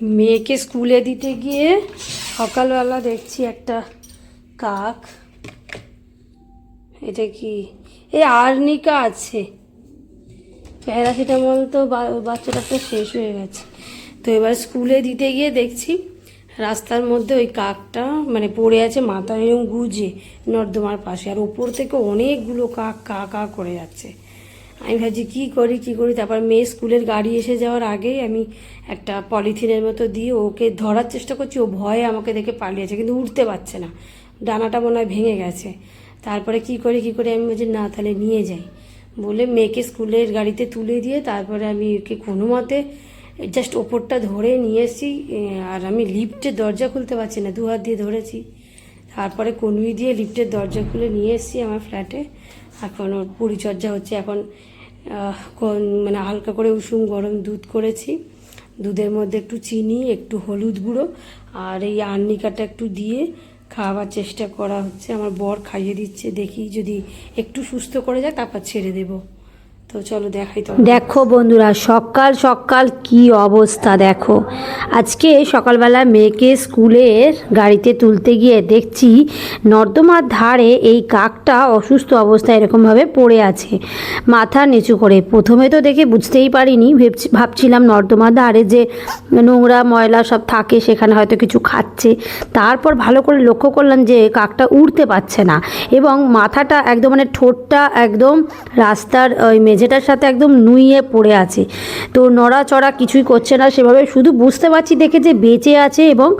মেয়েকে স্কুলে দিতে গিয়ে সকালবেলা দেখছি একটা কাক। এটা কি? এই আর্নিকা আছে। প্যারাসিটামল তো বাচ্চাটা তো শেষ হয়ে গেছে। তো এবার স্কুলে দিতে গিয়ে দেখছি রাস্তার মধ্যে ওই কাকটা মানে পড়ে আছে মাথায় এরকম গুজে নর্দমার পাশে। আর ওপর থেকে অনেকগুলো কাক, কা কা করে যাচ্ছে। আমি ভাবছি, কী করি কী করি? তারপর মেয়ে স্কুলের গাড়ি এসে যাওয়ার আগেই আমি একটা পলিথিনের মতো দিয়ে ওকে ধরার চেষ্টা করছি। ও ভয়ে আমাকে দেখে পালিয়েছে, কিন্তু উঠতে পারছে না। ডানাটা মনে হয় ভেঙে গেছে। তারপরে কি করি, কি করে? আমি বলছি, না, তাহলে নিয়ে যাই। বলে মেয়েকে স্কুলের গাড়িতে তুলে দিয়ে তারপরে আমি ওকে কোনো মতে জাস্ট ওপরটা ধরে নিয়ে এসেছি আর আমি লিফটের দরজা খুলতে পারছি না, দু হাত দিয়ে ধরেছি। তারপরে কনুই দিয়ে লিফটের দরজা খুলে নিয়ে এসেছি আমার ফ্ল্যাটে এখন ওর পরিচর্যা হচ্ছে এখন মানে হালকা করে উষুম, গরম দুধ করেছি। দুধের মধ্যে একটু চিনি, একটু হলুদ গুঁড়ো, আর এই আর্নিকাটা একটু দিয়ে খাওয়ার চেষ্টা করা হচ্ছে। আমার বর খাইয়ে দিচ্ছে, দেখি যদি একটু সুস্থ করে যায়, তারপর ছেড়ে দেবো। তো চলো দেখাই তো দেখো বন্ধুরা, সকাল সকাল কি অবস্থা দেখো। আজকে সকালবেলা মেয়েকে স্কুলের গাড়িতে তুলতে গিয়ে দেখছি নর্দমার ধারে এই কাকটা অসুস্থ অবস্থায় এরকমভাবে পড়ে আছে, মাথা নিচু করে। প্রথমে তো দেখে বুঝতেই পারিনি, ভেবছি- ভাবছিলাম নর্দমার ধারে যে নোংরা, ময়লা সব থাকে, সেখানে হয়তো কিছু খাচ্ছে। তারপর ভালো করে লক্ষ্য করলাম যে কাকটা উড়তে পারছে না এবং মাথাটা একদম মানে ঠোঁটটা একদম রাস্তার ওই মেঝেটার সাথে একদম নুইয়ে পড়ে আছে। তো নড়াচড়া কিছুই করছে না, সেভাবে শুধু বুঝতে পারছি দেখে যে বেঁচে আছে এবং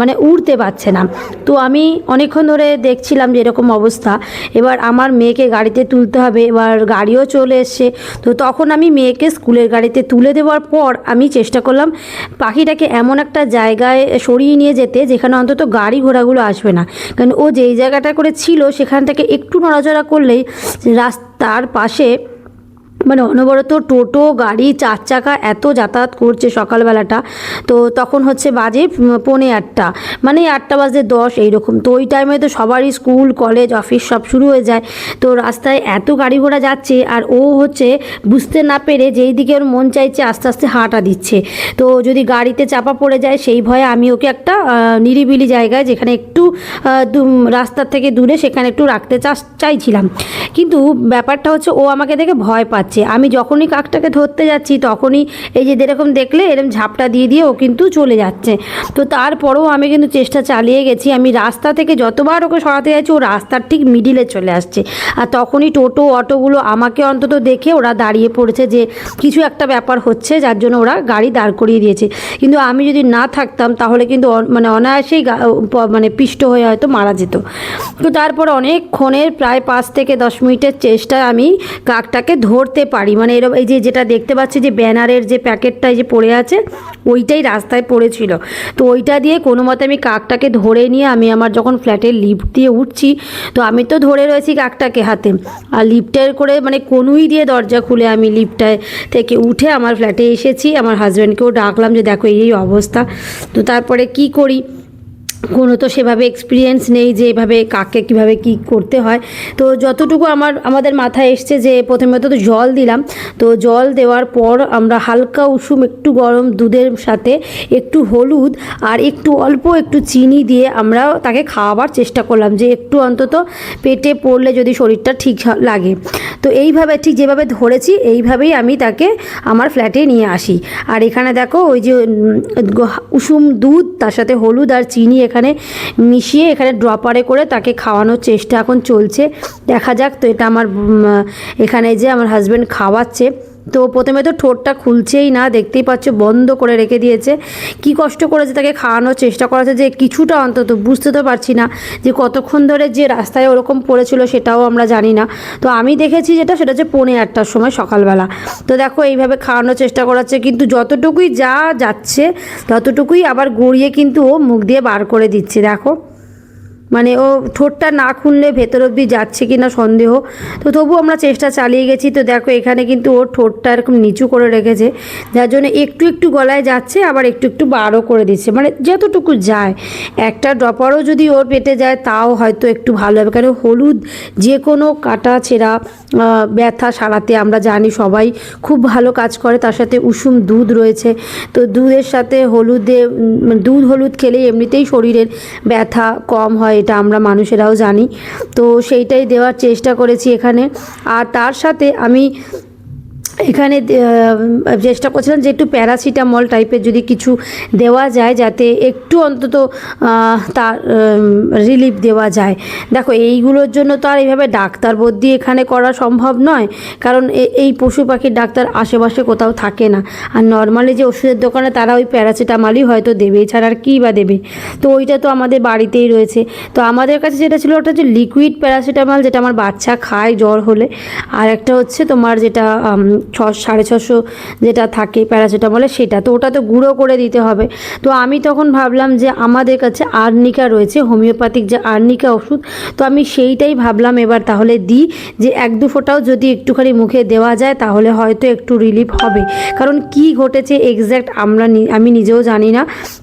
মানে উড়তে পারছে না। তো আমি অনেকক্ষণ ধরে দেখছিলাম যে এরকম অবস্থা। এবার আমার মেয়েকে গাড়িতে তুলতে হবে, এবার গাড়িও চলে এসছে। তো তখন আমি মেয়েকে স্কুলের গাড়িতে তুলে দেওয়ার পর আমি চেষ্টা করলাম পাখিটাকে এমন একটা জায়গায় সরিয়ে নিয়ে যেতে, যেখানে অন্তত গাড়ি ঘোড়াগুলো আসবে না। কারণ ও যেই জায়গাটা করে ছিল, সেখান থেকে একটু নড়াচড়া করলেই রাস্তার পাশে মানে অনবরত টোটো, গাড়ি, চার চাকা এত যাতায়াত করছে সকালবেলাটা। তো তখন হচ্ছে বাজে পৌনে আটটা। মানে আটটা বাজে দশ এইরকম। তো ওই টাইমে তো সবারই স্কুল কলেজ অফিস সব শুরু হয়ে যায়। তো রাস্তায় এত গাড়ি ঘোড়া যাচ্ছে আর ও হচ্ছে বুঝতে না পেরে যেই দিকে ওর মন চাইছে আস্তে আস্তে হাঁটা দিচ্ছে। তো যদি গাড়িতে চাপা পড়ে যায় সেই ভয়ে আমি ওকে একটা নিরিবিলি জায়গায় যেখানে একটু রাস্তার থেকে দূরে সেখানে একটু রাখতে চাইছিলাম। কিন্তু ব্যাপারটা হচ্ছে ও আমাকে দেখে ভয় পাচ্ছে। আমি যখনই কাকটাকে ধরতে যাচ্ছি, তখনই এই যে যেরকম দেখলে এরকম ঝাপটা দিয়ে দিয়ে ও কিন্তু চলে যাচ্ছে। তো তারপরেও আমি কিন্তু চেষ্টা চালিয়ে গেছি। আমি রাস্তা থেকে যতবার ওকে সরাতে যাচ্ছি, ও রাস্তার ঠিক মিডিলে চলে আসছে। আর তখনই টোটো, অটোগুলো আমাকে অন্তত দেখে ওরা দাঁড়িয়ে পড়েছে যে কিছু একটা ব্যাপার হচ্ছে, যার জন্য ওরা গাড়ি দাঁড় করিয়ে দিয়েছে। কিন্তু আমি যদি না থাকতাম, তাহলে কিন্তু মানে অনায়াসেই মানে পিষ্ট হয়ে হয়তো মারা যেত। তো তারপর অনেকক্ষণের প্রায় পাঁচ থেকে দশ মিনিটের চেষ্টায় আমি কাকটাকে ধরতে পারি। মানে এরকম এই যে যেটা দেখতে পাচ্ছি যে ব্যানারের যে প্যাকেটটা যে পড়ে আছে, ওইটাই রাস্তায় পড়েছিল। তো ওইটা দিয়ে কোনো মতে আমি কাকটাকে ধরে নিয়ে আমি আমার যখন ফ্ল্যাটের লিফট দিয়ে উঠছি, তো আমি তো ধরে রয়েছি কাকটাকে হাতে। আর লিফটের করে মানে কনুই দিয়ে দরজা খুলে আমি লিফটায় থেকে উঠে আমার ফ্ল্যাটে এসেছি। আমার হাজব্যান্ডকেও ডাকলাম যে, দেখো এই অবস্থা। তো তারপরে কি করি? কোনো তো সেভাবে এক্সপিরিয়েন্স নেই যে এভাবে কাকে কীভাবে কি করতে হয়। তো যতটুকু আমার, আমাদের মাথায় এসছে যে প্রথমে তো জল দিলাম। তো জল দেওয়ার পর আমরা হালকা উষুম, একটু গরম দুধের সাথে একটু হলুদ আর একটু অল্প একটু চিনি দিয়ে আমরা তাকে খাওয়াবার চেষ্টা করলাম যে একটু অন্তত পেটে পড়লে যদি শরীরটা ঠিক লাগে। তো এইভাবে ঠিক যেভাবে ধরেছি, এইভাবেই আমি তাকে আমার ফ্ল্যাটে নিয়ে আসি। আর এখানে দেখো ওই যে উষুম দুধ, তার সাথে হলুদ আর চিনি এখানে মিশিয়ে এখানে ড্রপারে করে তাকে খাওয়ানোর চেষ্টা এখন চলছে। দেখা যাক তো এটা আমার এখানে যে আমার হাজব্যান্ড খাওয়াচ্ছে। তো প্রথমে তো ঠোঁটটা খুলছেই না, দেখতেই পাচ্ছ বন্ধ করে রেখে দিয়েছে। কি কষ্ট করেছে তাকে খাওয়ানোর চেষ্টা করেছে যে কিছুটা অন্তত বুঝতে তো পারছি না যে কতক্ষণ ধরে যে রাস্তায় ওরকম পড়েছিল সেটাও আমরা জানি না। তো আমি দেখেছি যেটা, সেটা হচ্ছে পৌনে আটটার সময় সকালবেলা। তো দেখো এইভাবে খাওয়ানোর চেষ্টা করাচ্ছে কিন্তু যতটুকুই যা যাচ্ছে, ততটুকুই আবার গড়িয়ে কিন্তু ও মুখ দিয়ে বার করে দিচ্ছে, দেখো। মানে ও ঠোঁটটা না খুললে ভেতর অব্দি যাচ্ছে কি না সন্দেহ। তো তবু আমরা চেষ্টা চালিয়ে গেছি। তো দেখো, এখানে কিন্তু ওর ঠোঁটটা এরকম নিচু করে রেখেছে। যার জন্য একটু একটু গলায় যাচ্ছে, আবার একটু একটু বারও করে দিচ্ছে। মানে যতটুকু যায়। একটা ড্রপারও যদি ওর পেটে যায়, তাও হয়তো একটু ভালো হবে। কারণ হলুদ যে কোনো কাটা ছেঁড়া ব্যথা সারাতে আমরা জানি সবাই খুব ভালো কাজ করে। তার সাথে উষুম দুধ রয়েছে। তো দুধের সাথে হলুদে দুধ হলুদ খেলে এমনিতেই শরীরের ব্যথা কম হয়। এটা আমরা মানুষেরাও জানি। তো সেইটাই দেওয়ার চেষ্টা করেছি এখানে। আর তার সাথে আমি এখানে চেষ্টা করছিলাম যে একটু প্যারাসিটামল টাইপের যদি কিছু দেওয়া যায়, যাতে একটু অন্তত তার রিলিফ দেওয়া যায়। দেখো, এইগুলোর জন্য তো আর এইভাবে ডাক্তার বদ্যি এখানে করা সম্ভব নয়, কারণ এই পশু পাখির ডাক্তার আশেপাশে কোথাও থাকে না। আর নর্মালি যে ওষুধের দোকানে তারা ওই প্যারাসিটামলই হয়তো দেবে, এছাড়া আর কী বা দেবে? তো ওইটা তো আমাদের বাড়িতেই রয়েছে। তো আমাদের কাছে যেটা ছিল, ওটা হচ্ছে লিকুইড প্যারাসিটামল, যেটা আমার বাচ্চা খায় জ্বর হলে। আর একটা হচ্ছে তোমার যেটা ছ সাড়ে ছশো যেটা থাকে প্যারাসিটামলে সেটা। তো ওটা তো গুঁড়ো করে দিতে হবে। তো আমি তখন ভাবলাম যে আমাদের কাছে আর্নিকা রয়েছে, হোমিওপ্যাথিক যে আর্নিকা ওষুধ, তো আমি সেইটাই ভাবলাম এবার তাহলে দিই যে এক দু ফোঁটাও যদি একটুখানি মুখে দেওয়া যায় তাহলে হয়তো একটু রিলিফ হবে। কারণ কি ঘটেছে এক্স্যাক্ট আমরা আমি নিজেও জানি না।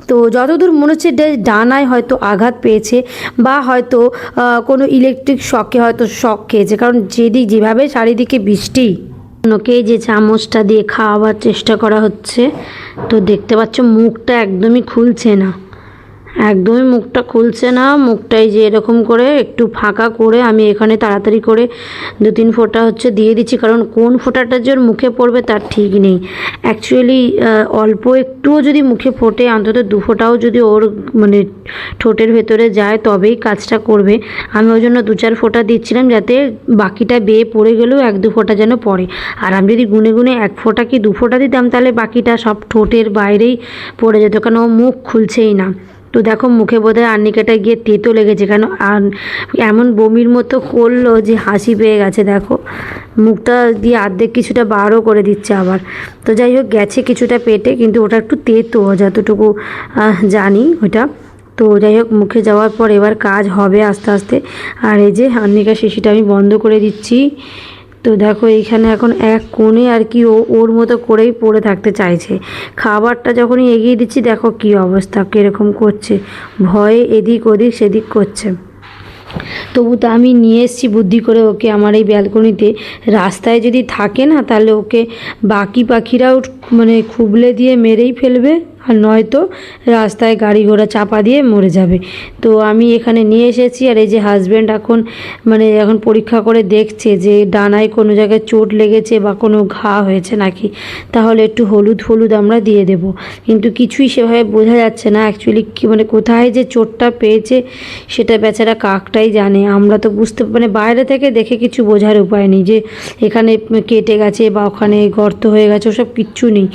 তো যতদূর মনে হচ্ছে ডানায় হয়তো আঘাত পেয়েছে বা হয়তো কোনো ইলেকট্রিক শকে হয়তো শক খেয়েছে। কারণ যেদিক যেভাবে চারিদিকে বৃষ্টি ওকে যে চামচটা দিয়ে খাওয়াবার চেষ্টা করা হচ্ছে, তো দেখতে পাচ্ছ মুখটা একদমই খুলছে না। একদমই মুখটা খুলছে না, মুখটাই যে এরকম করে একটু ফাঁকা করে আমি এখানে তাড়াতাড়ি করে দু তিন ফোঁটা হচ্ছে দিয়ে দিচ্ছি, কারণ কোন ফোঁটাটা যে মুখে পড়বে তার ঠিক নেই। অ্যাকচুয়ালি অল্প একটুও যদি মুখে ফোটে, অন্তত দু ফোঁটাও যদি ওর মানে ঠোঁটের ভেতরে যায়, তবেই কাজটা করবে। আমি ওই জন্য দু চার ফোঁটা দিচ্ছিলাম যাতে বাকিটা বেয়ে পড়ে গেলেও এক দু ফোঁটা যেন পড়ে। আর আমি যদি গুনে গুনে এক ফোঁটা কি দু ফোঁটা দিতাম, তাহলে বাকিটা সব ঠোঁটের বাইরেই পড়ে যেত, কারণ ও মুখ খুলছেই না। তো দেখো মুখে বোধহয় আর্নিকাটা গিয়ে তেতো লেগেছে কেন? আর এমন বমির মতো করল যে হাসি পেয়ে গেছে, দেখো। মুখটা দিয়ে অর্ধেক কিছুটা বারও করে দিচ্ছে আবার। তো যাই হোক, গেছে কিছুটা পেটে, কিন্তু ওটা একটু তেতো যতটুকু জানি ওটা। তো যাই হোক, মুখে যাওয়ার পর এবার কাজ হবে আস্তে আস্তে। আর এই যে আর্নিকা শিশিটা আমি বন্ধ করে দিচ্ছি। তো দেখো, এইখানে এখন এক কোণে আর কি ও ওর মতো করেই পড়ে থাকতে চাইছে। খাবারটা যখনই এগিয়ে দিচ্ছি, দেখো কি অবস্থা, কীরকম করছে। ভয়ে এদিক ওদিক সেদিক করছে। তবু তো আমি নিয়ে এসেছি বুদ্ধি করে ওকে আমার এই ব্যালকনিতে। রাস্তায় যদি থাকে না, তাহলে ওকে বাকি পাখিরাও মানে খুবলে দিয়ে মেরেই ফেলবে। আর নয়তো রাস্তায় গাড়ি ঘোড়া চাপা দিয়ে মরে যাবে। তো আমি এখানে নিয়ে এসেছি আর এই যে হাজব্যান্ড এখন মানে এখন পরীক্ষা করে দেখছে যে ডানায় কোনো জায়গায় চোট লেগেছে বা কোনো ঘা হয়েছে নাকি, তাহলে একটু হলুদ হলুদ আমরা দিয়ে দেব। কিন্তু কিছুই সেভাবে বোঝা যাচ্ছে না অ্যাকচুয়ালি কি মানে কোথায় যে চোটটা পেয়েছে সেটা বেচারা কাকটাই জানে। আমরা তো বুঝতে মানে বাইরে থেকে দেখে কিছু বোঝার উপায় নেই যে এখানে কেটে গেছে বা ওখানে গর্ত হয়ে গেছে, ওসব কিচ্ছু নেই।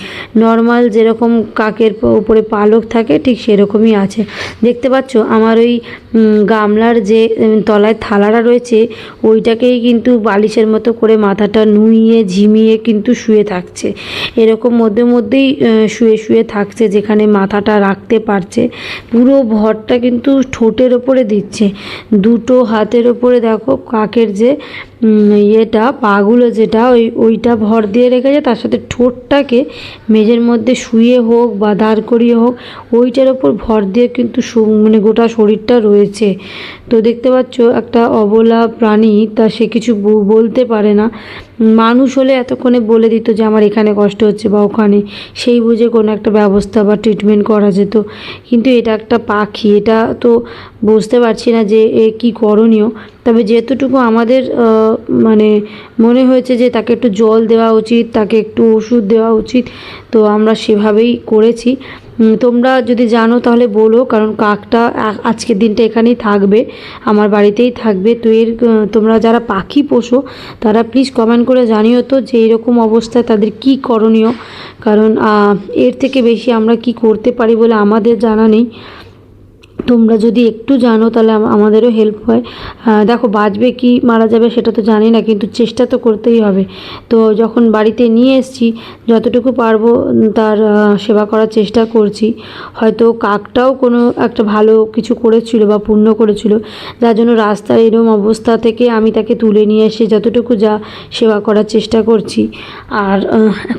নর্মাল যেরকম কাকের উপরে পালক থাকে, ঠিক সেরকমই আছে। দেখতে পাচ্ছ, আমার ওই গামলার যে তলায় থালাটা রয়েছে, ওইটাকেই কিন্তু বালিশের মতো করে মাথাটা নুইয়ে, ঝিমিয়ে কিন্তু শুয়ে থাকছে। এরকম মধ্যে মধ্যেই শুয়ে শুয়ে থাকছে, যেখানে মাথাটা রাখতে পারছে। পুরো ভরটা কিন্তু ঠোঁটের ওপরে দিচ্ছে। দুটো হাতের ওপরে দেখো, কাকের যে ইয়েটা, পাগুলো যেটা, ওই, ওইটা ভর দিয়ে রেখে যায় তার সাথে ঠোঁটটাকে মেঝের মধ্যে শুয়ে হোক বা দাঁড় করিয়ে হোক, ওইটার ওপর ভর দিয়ে কিন্তু মানে গোটা শরীরটা রয়েছে। তো দেখতে পাচ্ছ, একটা অবলা প্রাণী, তা সে কিছু বলতে পারে না। মানুষ হলে এতক্ষণে বলে দিত যে আমার এখানে কষ্ট হচ্ছে বা ওখানে। সেই বুঝে কোনো একটা ব্যবস্থা বা ট্রিটমেন্ট করা যেত। কিন্তু এটা একটা পাখি, এটা তো বুঝতে পারছি না যে এ কী করণীয়। তবে যেতটুকু আমাদের মানে মনে হয়েছে যে তাকে একটু জল দেওয়া উচিত, তাকে একটু ওষুধ দেওয়া উচিত, তো আমরা সেভাবেই করেছি। তোমরা যদি জানো তাহলে বলো, কারণ কাকটা আজকের দিনটা এখানেই থাকবে, আমার বাড়িতেই থাকবে। তো এর তোমরা যারা পাখি পোষো, তারা প্লিজ কমেন্ট করে জানিও তো যে এরকম অবস্থায় তাদের কি করণীয়। কারণ এর থেকে বেশি আমরা কি করতে পারি বলে আমাদের জানা নেই। তোমরা যদি একটু জানো তাহলে আমাদেরও হেল্প হয়। দেখো বাঁচবে কি মারা যাবে সেটা তো জানি না, কিন্তু চেষ্টা তো করতেই হবে। তো যখন বাড়িতে নিয়ে এসেছি, যতটুকু পারব তার সেবা করার চেষ্টা করছি। হয়তো কাকটাও কোনো একটা ভালো কিছু করেছিল বা পুণ্য করেছিল, যার জন্য রাস্তার এরম অবস্থা থেকে আমি তাকে তুলে নিয়ে এসে যতটুকু যা সেবা করার চেষ্টা করছি। আর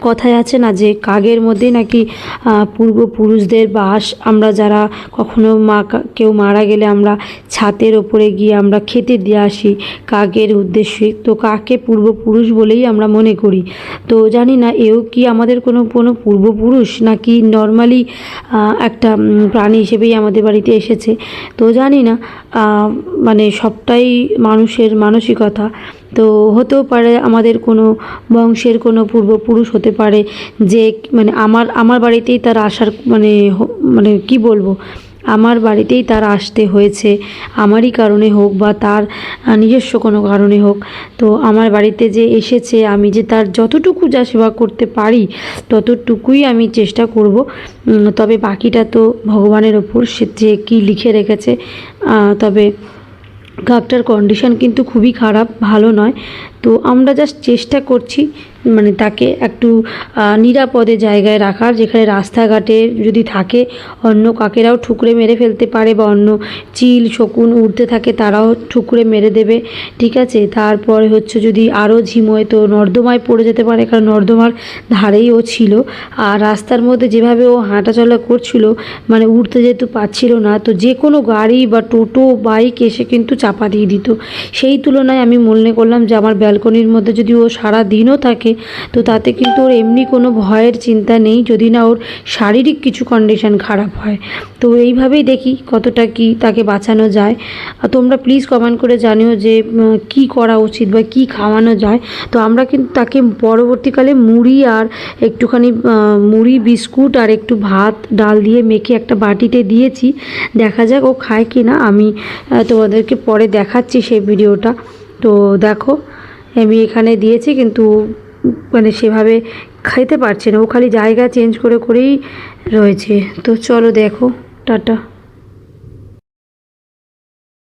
কথায় আছে না যে কাকের মধ্যে নাকি পূর্বপুরুষদের বাস, আমরা যারা কখনো মা কেউ মারা গেলে আমরা ছাতের ওপরে গিয়ে আমরা খেতে দিয়ে আসি কাকের উদ্দেশ্যে। তো কাকে পূর্বপুরুষ বলেই আমরা মনে করি। তো জানি না, এও কি আমাদের কোনো কোনো পূর্বপুরুষ নাকি নর্মালি একটা প্রাণী হিসেবেই আমাদের বাড়িতে এসেছে? তো জানি না মানে সবটাই মানুষের মানসিকতা। তো হতেও পারে আমাদের কোনো বংশের কোনো পূর্বপুরুষ হতে পারে যে মানে আমার আমার বাড়িতেই তার আসার মানে মানে কি বলব? আমার বাড়িতেই তার আসতে হয়েছে। আমারই কারণে হোক বা তার নিজস্ব কোনো কারণে হোক। তো আমার বাড়িতে যে এসেছে, আমি যে তার যতটুকু যা সেবা করতে পারি, ততটুকুই আমি চেষ্টা করব। তবে বাকিটা তো ভগবানের ওপর সে যে কী লিখে রেখেছে তবে কাকটার কন্ডিশন কিন্তু খুবই খারাপ, ভালো নয়। তো আমরা জাস্ট চেষ্টা করছি মানে তাকে একটু নিরাপদে জায়গায় রাখার, যেখানে রাস্তাঘাটে যদি থাকে, অন্য কাকেরাও ঠুকরে মেরে ফেলতে পারে বা অন্য চিল, শকুন উড়তে থাকে, তারাও ঠুকরে মেরে দেবে, ঠিক আছে? তারপরে হচ্ছে যদি আরও ঝিমোয়, তো নর্দমায় পড়ে যেতে পারে, কারণ নর্দমার ধারেই ও ছিল। আর রাস্তার মধ্যে যেভাবে ও হাঁটাচলা করছিল মানে উঠতে যেহেতু পাচ্ছিল না, তো যে কোনো গাড়ি বা টোটো, বাইক এসে কিন্তু চাপা দিয়ে দিত। সেই তুলনায় আমি মনে করলাম যে আমার ব্যালকনির মধ্যে যদি ও সারা দিনও থাকে, তো তাতে কিন্তু ওর এমনি কোনো ভয়ের চিন্তা নেই, যদি না ওর শারীরিক কিছু কন্ডিশন খারাপ হয়। তো এইভাবেই দেখি কতটা কি তাকে বাঁচানো যায়। আর তোমরা প্লিজ কমেন্ট করে জানিও যে কি করা উচিত বা কি খাওয়ানো যায়। তো আমরা কিন্তু তাকে পরবর্তীকালে মুড়ি আর একটুখানি মুড়ি, বিস্কুট আর একটু ভাত, ডাল দিয়ে মেখে একটা বাটিতে দিয়েছি। দেখা যাক ও খায় কি না আমি তোমাদেরকে পরে দেখাচ্ছি সেই ভিডিওটা। তো দেখো আমি এখানে দিয়েছি, কিন্তু মানে সেভাবে খাইতে পারছে না। ও খালি জায়গা চেঞ্জ করে করেই রয়েছে। তো চলো দেখো, টাটা।